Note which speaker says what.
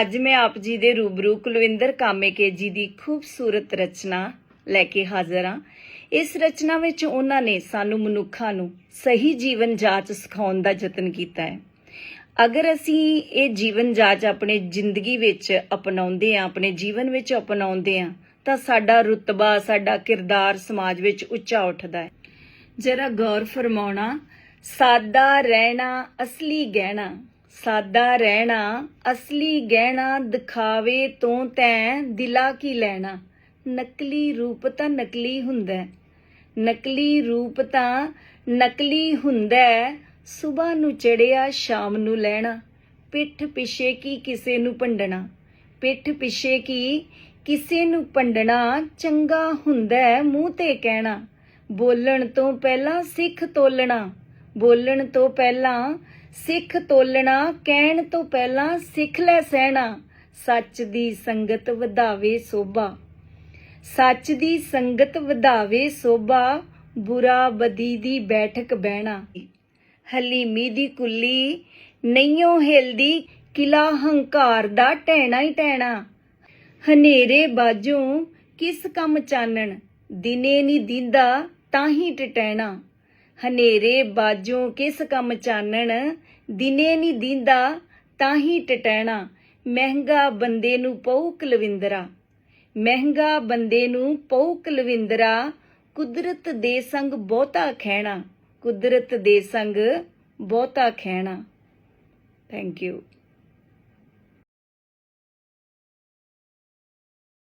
Speaker 1: ਅੱਜ ਮੈਂ ਆਪ ਜੀ ਦੇ ਰੂਬਰੂ ਕੁਲਵਿੰਦਰ ਕਾਮੇਕੇ ਜੀ ਦੀ ਖੂਬਸੂਰਤ ਰਚਨਾ ਲੈ ਕੇ ਹਾਜ਼ਰ ਹਾਂ। ਇਸ ਰਚਨਾ ਵਿੱਚ ਉਹਨਾਂ ਨੇ ਸਾਨੂੰ ਮਨੁੱਖਾਂ ਨੂੰ ਸਹੀ ਜੀਵਨ ਜਾਚ ਸਿਖਾਉਣ ਦਾ ਯਤਨ ਕੀਤਾ ਹੈ। ਅਗਰ ਅਸੀਂ ਇਹ ਜੀਵਨ ਜਾਂਚ ਆਪਣੇ ਜ਼ਿੰਦਗੀ ਵਿੱਚ ਅਪਣਾਉਂਦੇ ਆ ਆਪਣੇ ਜੀਵਨ ਵਿੱਚ ਅਪਣਾਉਂਦੇ ਹਾਂ, ਤਾਂ ਸਾਡਾ ਰੁਤਬਾ, ਸਾਡਾ ਕਿਰਦਾਰ ਸਮਾਜ ਵਿੱਚ ਉੱਚਾ ਉੱਠਦਾ ਹੈ। ਜਰਾ ਗੌਰ ਫਰਮਾਉਣਾ, ਸਾਦਾ ਰਹਿਣਾ, ਅਸਲੀ ਗਹਿਣਾ। ਸਾਦਾ ਰਹਿਣਾ, ਅਸਲੀ ਗਹਿਣਾ ਦਿਖਾਵੇ ਤੋਂ ਤੈਂ ਦਿਲਾ ਕੀ ਲੈਣਾ? ਨਕਲੀ ਰੂਪ ਤਾਂ ਨਕਲੀ ਹੁੰਦਾ। ਨਕਲੀ ਰੂਪ ਤਾਂ ਨਕਲੀ ਹੁੰਦਾ ਸਵੇਰ ਨੂੰ ਚੜਿਆ, ਸ਼ਾਮ ਨੂੰ ਲੈਣਾ। ਪਿੱਠ ਪਿਛੇ ਕੀ ਕਿਸੇ ਨੂੰ ਭੰਡਣਾ ਪਿੱਠ ਪਿਛੇ ਕੀ ਕਿਸੇ ਨੂੰ ਭੰਡਣਾ ਚੰਗਾ ਹੁੰਦਾ ਮੂੰਹ ਤੇ ਕਹਿਣਾ। ਬੋਲਣ ਤੋਂ ਪਹਿਲਾਂ ਸਿੱਖ ਤੋਲਣਾ। ਬੋਲਣ ਤੋਂ ਪਹਿਲਾਂ ਸਿੱਖ ਤੋਲਣਾ ਕਹਿਣ ਤੋਂ ਪਹਿਲਾਂ ਸਿੱਖ ਲੈ ਸਹਿਣਾ, ਸੱਚ ਦੀ ਸੰਗਤ ਵਧਾਵੇ ਸੋਭਾ। ਸੱਚ ਦੀ ਸੰਗਤ ਵਧਾਵੇ ਸੋਭਾ, ਬੁਰਾ ਬਦੀ ਦੀ ਬੈਠਕ ਬਹਿਣਾ। ਹਲੀਮੀ ਦੀ ਕੁੱਲੀ, ਨਈਓ ਹਿਲਦੀ ਕਿਲਾ ਹੰਕਾਰ ਦਾ ਟਹਿਣਾ ਹੀ ਟਹਿਣਾ। ਹਨੇਰੇ ਬਾਜੋਂ ਕਿਸ ਕੰਮ ਚਾਨਣ, ਦਿਨੇ ਨੀ ਦਿੰਦਾ ਤਾਂ ਹੀ ਟਟੈਣਾ। ਹਨੇਰੇ ਬਾਜੋਂ ਕਿਸ ਕੰਮ ਚਾਨਣ? ਦਿਨੇ ਨਹੀਂ ਦਿੰਦਾ ਤਾਂ ਹੀ ਟਟੈਣਾ। ਮਹਿੰਗਾ ਬੰਦੇ ਨੂੰ ਪਉ ਕੁਲਵਿੰਦਰਾ। ਮਹਿੰਗਾ ਬੰਦੇ ਨੂੰ ਪਉ ਕਲਵਿੰਦਰਾ। ਕੁਦਰਤ ਦੇ ਸੰਗ ਬਹੁਤਾ ਖਹਿਣਾ। ਕੁਦਰਤ ਦੇ ਸੰਗ ਬਹੁਤਾ ਖਹਿਣਾ। Thank you